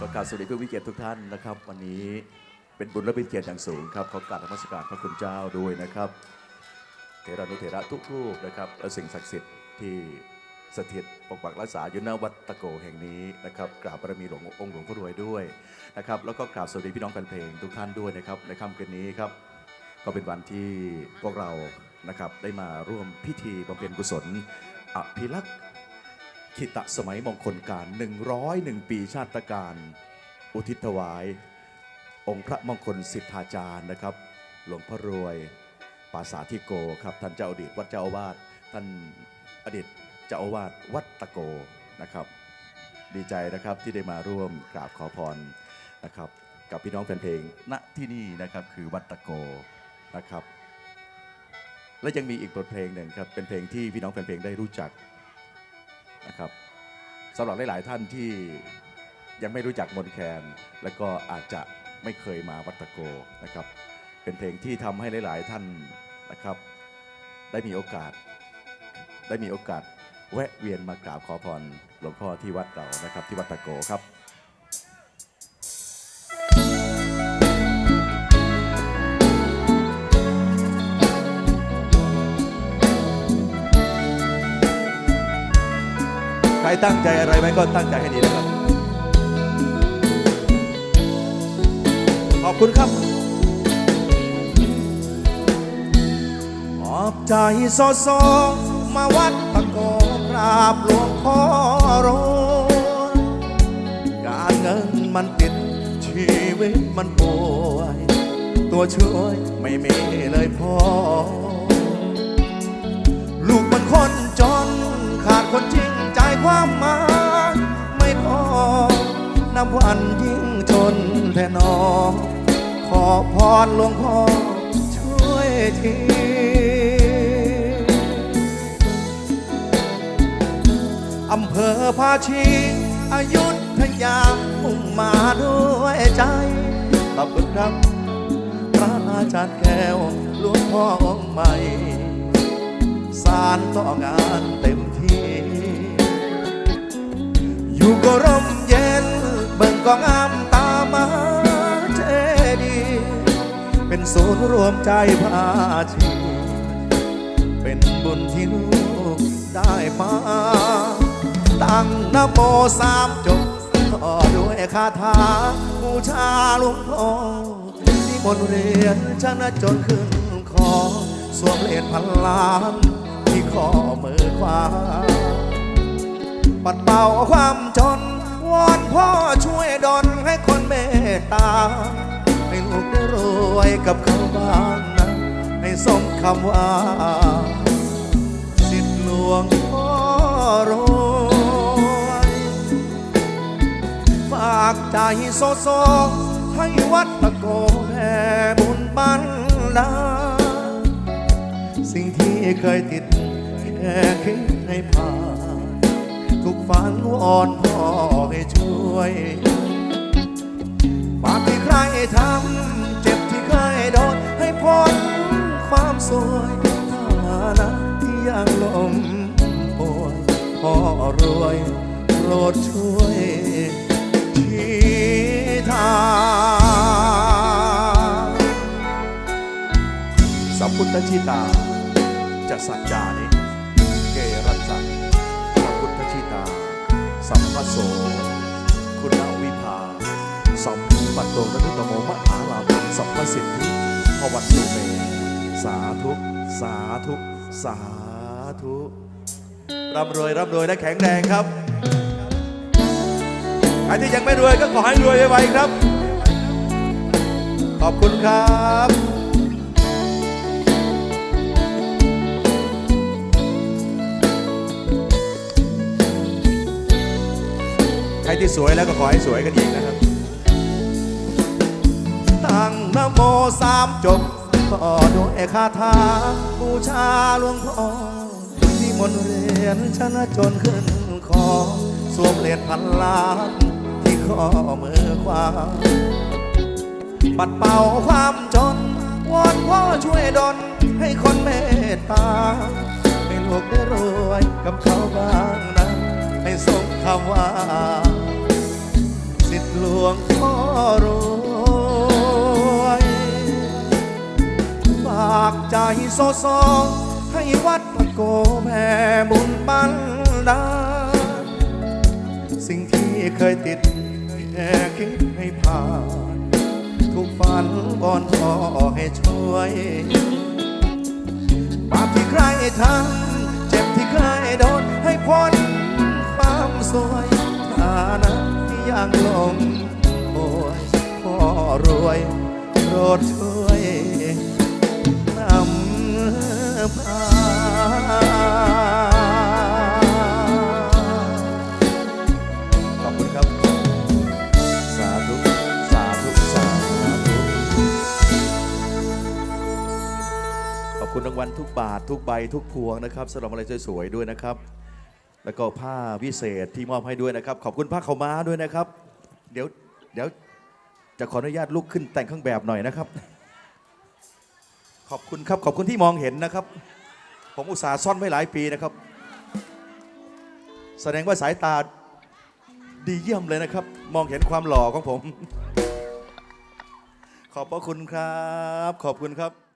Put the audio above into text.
ก็กรารสวัสดีเพื่อนวิเกียรติทุกท่านนะครับ วันนี้เป็นบุญและเป็นเกียรติอย่างสูงครับขอกราบนมัสการพระคุณเจ้าด้วยนะครับเทรานุเถระทุกรูปนะครับและสิ่งศักดิ์สิทธิ์ที่สถิตปกปักรักษาอยู่ณวัดตะโกแห่งนี้นะครับกราบบารมีหลวงองค์หลวงพ่อรวยด้วยนะครับแล้วก็กราบสวัสดีพี่น้องแฟนเพลงทุกท่านด้วยนะครับในค่ำคืนนี้ครับก็เป็นวันที่พวกเรานะครับได้มาร่วมพิธีบำเพ็ญกุศลอภิรักษ์ ขิตะสมัยมงคลการ 101 ปีชาติการ อุทิศถวาย องค์พระมงคลสิทธาจารย์นะครับ หลวงพ่อรวยปาสาททิโกครับท่านเจ้าอดีตวัดเจ้าอาวาสท่านอดีตเจ้าอาวาสวัดตะโกนะครับ ดีใจนะครับที่ได้มาร่วมกราบขอพรนะครับ กับพี่น้องแฟนเพลงณที่นี่นะครับคือวัดตะโกนะครับ และยังมีอีกบทเพลงหนึ่งครับเป็นเพลงที่พี่น้องแฟนเพลงได้รู้จัก นะครับสำหรับหลาย ๆ ท่านที่ยังไม่รู้จักมนแคน และก็อาจจะไม่เคยมาวัดตะโกนะครับ เป็นเพลงที่ทำให้หลาย ๆ ท่านนะครับ ได้มีโอกาส ได้มีโอกาสแวะเวียนมากราบขอพรหลวงพ่อที่วัดเรานะครับ ที่วัดตะโกครับ รตั้งใจอะไรไว้ก็ตั้งใจให้ดีนะครับ ขอบคุณครับขอบใจซโซมาวัดตะโกกราบหลวงพ่อรยการเงินมันติดชีวิตมันป่วย ตัวช่วยไม่มีเลยพ่อ ลูกมันคน ความหมายไม่พอนับวันยิ่งจนแท่นอขอพรหลวงพ่อช่วยทีอำเภอภาชีอายุทยามุ่งมาด้วยใจขอบคุณครับ พระอาจารย์แก้วหลวงพ่อองค์ใหม่ สารต่องานเต ก็ร่มเย็น เบิ่งก็งามตามาเจดี เป็นศูนย์รวมใจพาชีเป็นบุญที่ลูกได้มา ตั้งนโมสามจบต่อด้วยคาถาบูชาหลวงพ่อที่มนเรียนชนะจนขึ้นคอสวมเหรียญพันล้านที่ข้อมือขวา ปัดเป่าความจน วอนพ่อช่วยดลให้คนเมตตา ให้ลูกได้รวยกับเขาบ้างนะ ให้สมคำว่า สิทธิหลวงพ่อรวยฝากใจโซโซให้วัดตะโกแผ่บุญบันดาสิ่งที่เคยติดแค่คิดให้ผ่าน ทุกฝันวอนพ่อให้ช่วยบาปที่ใครทำเจ็บที่เคยโดนให้พ้นความสวยฐานะที่ยังลมป่วยพ่อรวยโปรดช่วยชี้ทางสัมพุทธชิตาจะสัจจานิ คุณวิภาสัมปัตโตระนุตโมมหาลาภสัมปสิทธิพวัตุเม สาธุ สาธุ สาธุร่ำรวยร่ำรวยและแข็งแรงครับใครที่ยังไม่รวยก็ขอให้รวยไวๆครับ ขอบคุณครับ ที่สวยแล้วก็ขอให้สวยกันอีกนะครับ ตั้งนโมสามจบก็ด้วยคาถาบูชาหลวงพ่อที่มนต์เรียนชนะจนขึ้นคอสวมเหรียญพันล้านที่ข้อมือขวาปัดเป่าความจนวอนพ่อช่วยดลให้คนเมตตาให้ลูกได้รวยกับเขาบ้างนะให้สมคำว่า สิทธิ์หลวงพ่อรวยฝากใจโซโซให้วัดพระโกแผ่บุญบันดา สิ่งที่เคยติดแค่คิดให้ผ่าน ทุกฝันก่อนพ่อให้ช่วยบาปที่ใครทำเจ็บที่เคยโดนให้พ้นความสวยฐานะ ยังลงโอยพ่อรวยโปรดช่วยนำพาขอบคุณครับ สาธุ สาธุ สาธุ ขอบคุณรางวัลทุกบาท ทุกใบ ทุกพวงนะครับสำหรับอะไรสวยๆด้วยนะครับ แล้วก็ผ้าวิเศษที่มอบให้ด้วยนะครับ ขอบคุณผ้าขาวม้าด้วยนะครับ เดี๋ยวเดี๋ยวจะขออนุญาตลุกขึ้นแต่งเครื่องแบบหน่อยนะครับ ขอบคุณครับ ขอบคุณที่มองเห็นนะครับ ผมอุตส่าห์ซ่อนไว้หลายปีนะครับ แสดงว่าสายตาดีเยี่ยมเลยนะครับ มองเห็นความหล่อของผม ขอบพระคุณครับ ขอบคุณครับ